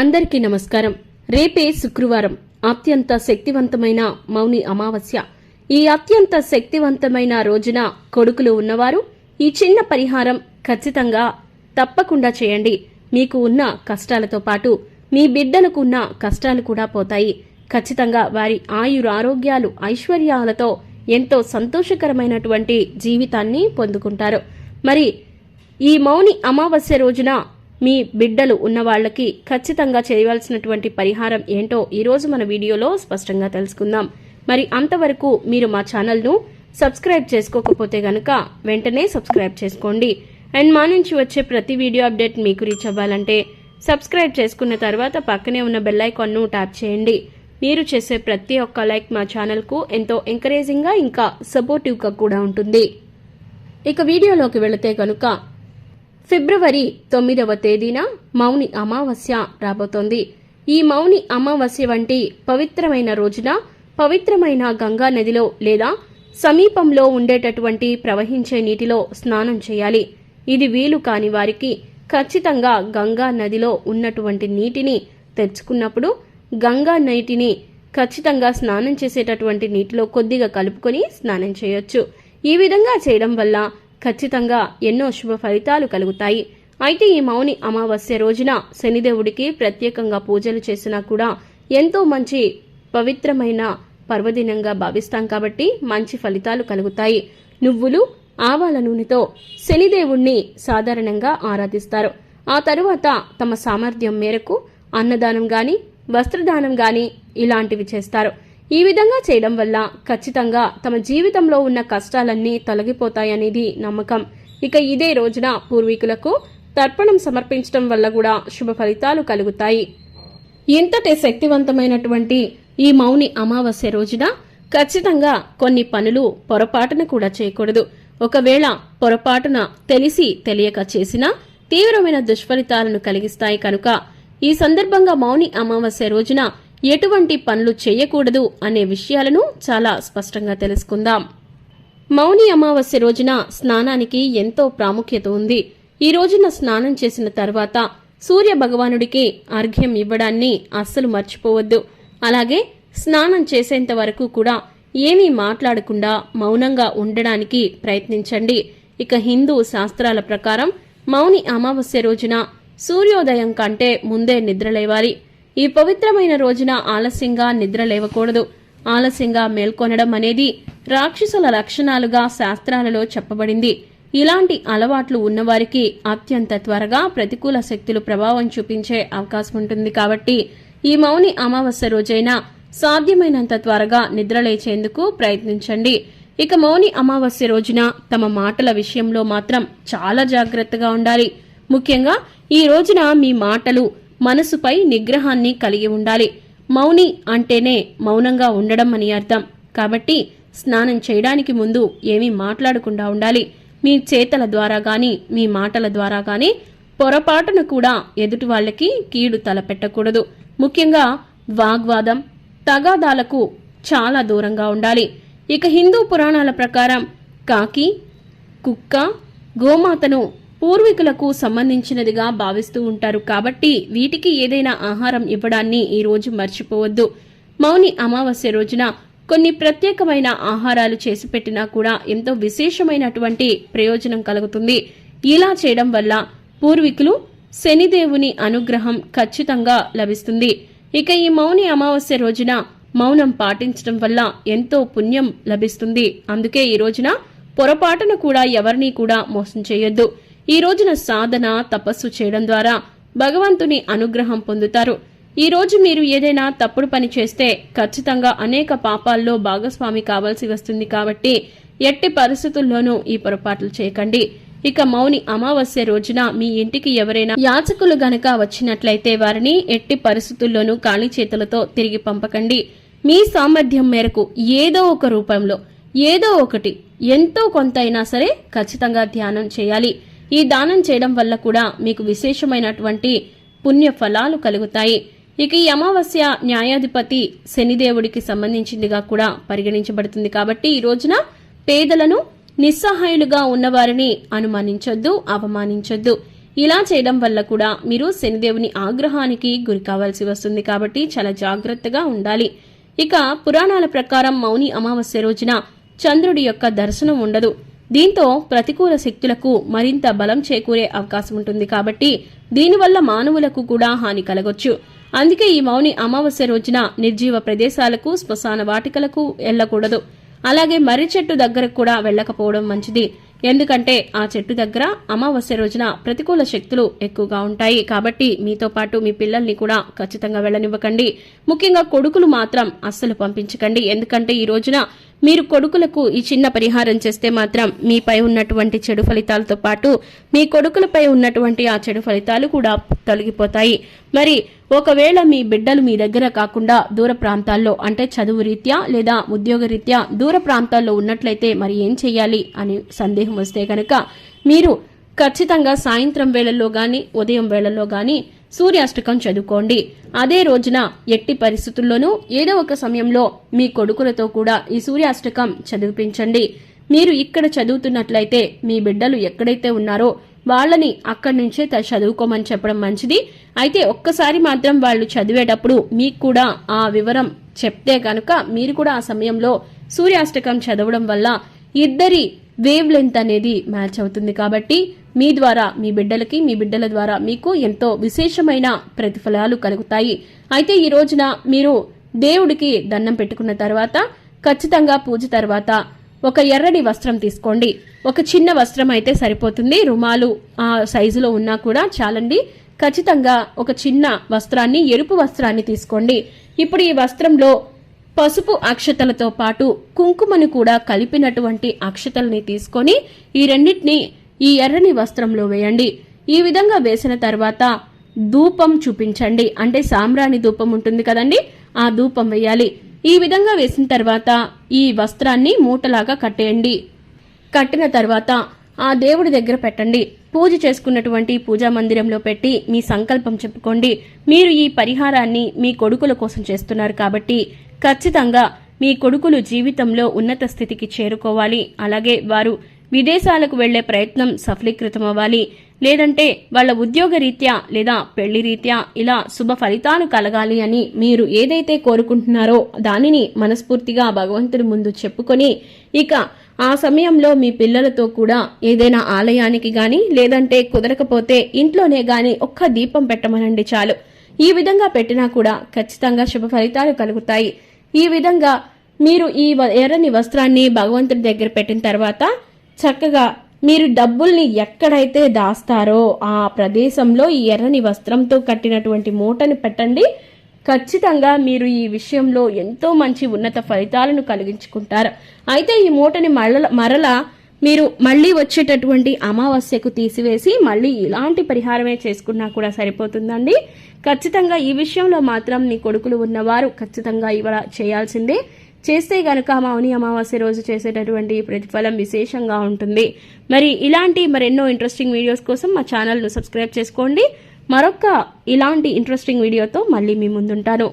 అందరికీ నమస్కారం. రేపే శుక్రవారం. అత్యంత శక్తివంతమైన మౌని అమావాస్య. ఈ అత్యంత శక్తివంతమైన రోజున కొడుకులు ఉన్నవారు ఈ చిన్న పరిహారం ఖచ్చితంగా తప్పకుండా చేయండి. మీకు ఉన్న కష్టాలతో పాటు మీ బిడ్డలకు ఉన్న కష్టాలు కూడా పోతాయి. ఖచ్చితంగా వారి ఆయుర ఆరోగ్యాలు ఐశ్వర్యాలతో ఎంతో సంతోషకరమైనటువంటి జీవితాన్ని పొందుకుంటారు. మరి ఈ మౌని అమావాస్య రోజున మీ బిడ్డలు ఉన్న వాళ్ళకి ఖచ్చితంగా చేయవలసినటువంటి పరిహారం ఏంటో ఈరోజు మన వీడియోలో స్పష్టంగా తెలుసుకుందాం. మరి అంతవరకు మీరు మా ఛానల్ను సబ్స్క్రైబ్ చేసుకోకపోతే గనక వెంటనే సబ్స్క్రైబ్ చేసుకోండి. అండ్ మా నుంచి వచ్చే ప్రతి వీడియో అప్డేట్ మీకు రీచ్ అవ్వాలంటే సబ్స్క్రైబ్ చేసుకున్న తర్వాత పక్కనే ఉన్న బెల్ ఐకాన్ను ట్యాప్ చేయండి. మీరు చేసే ప్రతి ఒక్క లైక్ మా ఛానల్కు ఎంతో ఎంకరేజింగ్గా ఇంకా సపోర్టివ్గా కూడా ఉంటుంది. ఇక వీడియోలోకి వెళితే కనుక ఫిబ్రవరి తొమ్మిదవ తేదీన మౌని అమావాస్య రాబోతోంది. ఈ మౌని అమావాస్య వంటి పవిత్రమైన రోజున పవిత్రమైన గంగా నదిలో లేదా సమీపంలో ఉండేటటువంటి ప్రవహించే నీటిలో స్నానం చేయాలి. ఇది వీలు కాని వారికి ఖచ్చితంగా గంగా నదిలో ఉన్నటువంటి నీటిని తెచ్చుకున్నప్పుడు గంగా నీటిని ఖచ్చితంగా స్నానం చేసేటటువంటి నీటిలో కొద్దిగా కలుపుకొని స్నానం చేయొచ్చు. ఈ విధంగా చేయడం వల్ల ఖచ్చితంగా ఎన్నో శుభ ఫలితాలు కలుగుతాయి. అయితే ఈ మౌని అమావాస్య రోజున శనిదేవుడికి ప్రత్యేకంగా పూజలు చేసినా కూడా ఎంతో మంచి పవిత్రమైన పర్వదినంగా భావిస్తాం కాబట్టి మంచి ఫలితాలు కలుగుతాయి. నువ్వులు ఆవాల నూనెతో శనిదేవుణ్ణి సాధారణంగా ఆరాధిస్తారు. ఆ తరువాత తమ సామర్థ్యం మేరకు అన్నదానం గాని వస్త్రదానం గాని ఇలాంటివి చేస్తారు. ఈ విధంగా చేయడం వల్ల ఖచ్చితంగా తమ జీవితంలో ఉన్న కష్టాలన్నీ తొలగిపోతాయనేది నమ్మకం. ఇక ఇదే రోజున పూర్వీకులకు తర్పణం సమర్పించడం వల్ల కూడా శుభ ఫలితాలు కలుగుతాయి. ఇంతటి శక్తివంతమైనటువంటి ఈ మౌని అమావాస్య రోజున ఖచ్చితంగా కొన్ని పనులు పొరపాటున కూడా చేయకూడదు. ఒకవేళ పొరపాటున తెలిసి తెలియక చేసినా తీవ్రమైన దుష్ఫలితాలను కలిగిస్తాయి కనుక ఈ సందర్భంగా మౌని అమావాస్య రోజున ఎటువంటి పనులు చేయకూడదు అనే విషయాలను చాలా స్పష్టంగా తెలుసుకుందాం. మౌని అమావాస్య రోజున స్నానానికి ఎంతో ప్రాముఖ్యత ఉంది. ఈ రోజున స్నానం చేసిన తర్వాత సూర్య భగవానుడికి అర్ఘ్యం ఇవ్వడాన్ని అస్సలు మర్చిపోవద్దు. అలాగే స్నానం చేసేంత వరకు కూడా ఏమీ మాట్లాడకుండా మౌనంగా ఉండడానికి ప్రయత్నించండి. ఇక హిందూ శాస్త్రాల ప్రకారం మౌని అమావాస్య రోజున సూర్యోదయం కంటే ముందే నిద్రలేవాలి. ఈ పవిత్రమైన రోజున ఆలస్యంగా నిద్ర లేవకూడదు. ఆలస్యంగా మేల్కొనడం అనేది రాక్షసుల లక్షణాలుగా శాస్త్రాలలో చెప్పబడింది. ఇలాంటి అలవాట్లు ఉన్నవారికి అత్యంత త్వరగా ప్రతికూల శక్తులు ప్రభావం చూపించే అవకాశం ఉంటుంది కాబట్టి ఈ మౌని అమావాస్య రోజైనా సాధ్యమైనంత త్వరగా నిద్రలేచేందుకు ప్రయత్నించండి. ఇక మౌని అమావాస్య రోజున తమ మాటల విషయంలో మాత్రం చాలా జాగ్రత్తగా ఉండాలి. ముఖ్యంగా ఈ రోజున మీ మాటలు మనసుపై నిగ్రహాన్ని కలిగి ఉండాలి. మౌని అంటేనే మౌనంగా ఉండడం అని అర్థం. కాబట్టి స్నానం చేయడానికి ముందు ఏమీ మాట్లాడకుండా ఉండాలి. మీ చేతల ద్వారా గాని మీ మాటల ద్వారా గాని పొరపాటున కూడా ఎదుటి వాళ్ళకి కీడు తలపెట్టకూడదు. ముఖ్యంగా వాగ్వాదం తగాదాలకు చాలా దూరంగా ఉండాలి. ఇక హిందూ పురాణాల ప్రకారం కాకి కుక్క గోమాతను పూర్వీకులకు సంబంధించినదిగా భావిస్తూ ఉంటారు. కాబట్టి వీటికి ఏదైనా ఆహారం ఇవ్వడాన్ని ఈ రోజు మర్చిపోవద్దు. మౌని అమావాస్య రోజున కొన్ని ప్రత్యేకమైన ఆహారాలు చేసి పెట్టినా కూడా ఎంతో విశేషమైనటువంటి ప్రయోజనం కలుగుతుంది. ఇలా చేయడం వల్ల పూర్వీకులు శనిదేవుని అనుగ్రహం ఖచ్చితంగా లభిస్తుంది. ఇక ఈ మౌని అమావాస్య రోజున మౌనం పాటించడం వల్ల ఎంతో పుణ్యం లభిస్తుంది. అందుకే ఈ రోజున పొరపాటున కూడా ఎవరినీ కూడా మోసం చేయొద్దు. ఈ రోజున సాధన తపస్సు చేయడం ద్వారా భగవంతుని అనుగ్రహం పొందుతారు. ఈ రోజు మీరు ఏదైనా తప్పుడు పని చేస్తే ఖచ్చితంగా అనేక పాపాల్లో భాగస్వామి కావాల్సి వస్తుంది కాబట్టి ఎట్టి పరిస్థితుల్లోనూ ఈ పొరపాట్లు చేయకండి. ఇక మౌని అమావాస్య రోజున మీ ఇంటికి ఎవరైనా యాచకులు గనక వచ్చినట్లయితే వారిని ఎట్టి పరిస్థితుల్లోనూ ఖాళీ చేతులతో తిరిగి పంపకండి. మీ సామర్థ్యం మేరకు ఏదో ఒక రూపంలో ఏదో ఒకటి ఎంతో కొంత అయినా సరే ఖచ్చితంగా ధ్యానం చేయాలి. ఈ దానం చేయడం వల్ల కూడా మీకు విశేషమైనటువంటి పుణ్య ఫలాలు కలుగుతాయి. ఇక ఈ అమావాస్య న్యాయాధిపతి శనిదేవుడికి సంబంధించిందిగా కూడా పరిగణించబడుతుంది కాబట్టి ఈ రోజున పేదలను నిస్సహాయులుగా ఉన్నవారిని అనుమానించొద్దు అవమానించొద్దు. ఇలా చేయడం వల్ల కూడా మీరు శనిదేవుని ఆగ్రహానికి గురి కావాల్సి వస్తుంది కాబట్టి చాలా జాగ్రత్తగా ఉండాలి. ఇక పురాణాల ప్రకారం మౌని అమావాస్య రోజున చంద్రుడి యొక్క దర్శనం ఉండదు. దీంతో ప్రతికూల శక్తులకు మరింత బలం చేకూరే అవకాశం ఉంటుంది కాబట్టి దీనివల్ల మానవులకు కూడా హాని కలగొచ్చు. అందుకే ఈ మౌని అమావాస్య రోజున నిర్జీవ ప్రదేశాలకు శ్మశాన వాటికలకు వెళ్ళకూడదు. అలాగే మర్రి చెట్టు దగ్గరకు కూడా వెళ్ళకపోవడం మంచిది. ఎందుకంటే ఆ చెట్టు దగ్గర అమావాస్య రోజున ప్రతికూల శక్తులు ఎక్కువగా ఉంటాయి. కాబట్టి మీతో పాటు మీ పిల్లల్ని కూడా ఖచ్చితంగా వెళ్ళనివ్వకండి. ముఖ్యంగా కొడుకులు మాత్రం అస్సలు పంపించకండి. ఎందుకంటే ఈ రోజున మీరు కొడుకులకు ఈ చిన్న పరిహారం చేస్తే మాత్రం మీపై ఉన్నటువంటి చెడు ఫలితాలతో పాటు మీ కొడుకులపై ఉన్నటువంటి ఆ చెడు ఫలితాలు కూడా తొలగిపోతాయి. మరి ఒకవేళ మీ బిడ్డలు మీ దగ్గర కాకుండా దూర ప్రాంతాల్లో అంటే చదువు రీత్యా లేదా ఉద్యోగ రీత్యా దూర ప్రాంతాల్లో ఉన్నట్లయితే మరి ఏం చేయాలి అని సందేహం వస్తే కనుక మీరు ఖచ్చితంగా సాయంత్రం వేళల్లో గాని ఉదయం వేళల్లో గాని సూర్యాష్టకం చదువుకోండి. అదే రోజున ఎట్టి పరిస్థితుల్లోనూ ఏదో ఒక సమయంలో మీ కొడుకులతో కూడా ఈ సూర్యాష్టకం చదివిపించండి. మీరు ఇక్కడ చదువుతున్నట్లయితే మీ బిడ్డలు ఎక్కడైతే ఉన్నారో వాళ్ళని అక్కడి నుంచే త- చదువుకోమని చెప్పడం మంచిది. అయితే ఒక్కసారి మాత్రం వాళ్ళు చదివేటప్పుడు మీకు కూడా ఆ వివరం చెప్తే కనుక మీరు కూడా ఆ సమయంలో సూర్యాష్టకం చదవడం వల్ల ఇద్దరి వేవ్ లెంత్ అనేది మ్యాచ్ అవుతుంది కాబట్టి మీ ద్వారా మీ బిడ్డలకి మీ బిడ్డల ద్వారా మీకు ఎంతో విశేషమైన ప్రతిఫలాలు కలుగుతాయి. అయితే ఈ రోజున మీరు దేవుడికి దండం పెట్టుకున్న తర్వాత ఖచ్చితంగా పూజ తర్వాత ఒక ఎర్రని వస్త్రం తీసుకోండి. ఒక చిన్న వస్త్రం అయితే సరిపోతుంది. రుమాలు ఆ సైజులో ఉన్నా కూడా చాలండి. ఖచ్చితంగా ఒక చిన్న వస్త్రాన్ని ఎరుపు వస్త్రాన్ని తీసుకోండి. ఇప్పుడు ఈ వస్త్రంలో పసుపు అక్షతలతో పాటు కుంకుమను కూడా కలిపినటువంటి అక్షతల్ని తీసుకొని ఈ రెండింటిని ఈ ఎర్రని వస్త్రంలో వేయండి. ఈ విధంగా వేసిన తర్వాత ధూపం చూపించండి. అంటే సాంబ్రాణి ధూపం ఉంటుంది కదండి ఆ ధూపం వేయాలి. ఈ విధంగా వేసిన తర్వాత ఈ వస్త్రాన్ని మూటలాగా కట్టేయండి. కట్టిన తర్వాత ఆ దేవుడి దగ్గర పెట్టండి. పూజ చేసుకున్నటువంటి పూజా మందిరంలో పెట్టి మీ సంకల్పం చెప్పుకోండి. మీరు ఈ పరిహారాన్ని మీ కొడుకుల కోసం చేస్తున్నారు కాబట్టి ఖచ్చితంగా మీ కొడుకులు జీవితంలో ఉన్నత స్థితికి చేరుకోవాలి. అలాగే వారు విదేశాలకు వెళ్ళే ప్రయత్నం సఫలీకృతం అవ్వాలి లేదంటే వాళ్ళ ఉద్యోగ రీత్యా లేదా పెళ్ళి రీత్యా ఇలా శుభ ఫలితాలు కలగాలి అని మీరు ఏదైతే కోరుకుంటున్నారో దానిని మనస్ఫూర్తిగా భగవంతుడి ముందు చెప్పుకొని ఇక ఆ సమయంలో మీ పిల్లలతో కూడా ఏదైనా ఆలయానికి గాని లేదంటే కుదరకపోతే ఇంట్లోనే గాని ఒక్క దీపం పెట్టమనండి చాలు. ఈ విధంగా పెట్టినా కూడా ఖచ్చితంగా శుభ ఫలితాలు కలుగుతాయి. ఈ విధంగా మీరు ఈ వ- ఎర్రని వస్త్రాన్ని భగవంతుడి దగ్గర పెట్టిన తర్వాత చక్కగా మీరు డబ్బుల్ని ఎక్కడైతే దాస్తారో ఆ ప్రదేశంలో ఈ ఎర్రని వస్త్రంతో కట్టినటువంటి మూటని పెట్టండి. ఖచ్చితంగా మీరు ఈ విషయంలో ఎంతో మంచి ఉన్నత ఫలితాలను కలిగించుకుంటారు. అయితే ఈ మూటని మరల మరలా మీరు మళ్ళీ వచ్చేటటువంటి అమావాస్యకు తీసివేసి మళ్ళీ ఇలాంటి పరిహారమే చేసుకున్నా కూడా సరిపోతుందండి. ఖచ్చితంగా ఈ విషయంలో మాత్రం మీ కొడుకులు ఉన్నవారు ఖచ్చితంగా ఇవాళ చేయాల్సిందే. చేస్తే గనుక మౌని అమావాస్య రోజు చేసేటటువంటి ప్రతిఫలం విశేషంగా ఉంటుంది. మరి ఇలాంటి మరెన్నో ఇంట్రెస్టింగ్ వీడియోస్ కోసం మా ఛానల్ను సబ్స్క్రైబ్ చేసుకోండి. మరొక ఇలాంటి ఇంట్రెస్టింగ్ వీడియోతో మళ్ళీ మీ ముందుంటాను.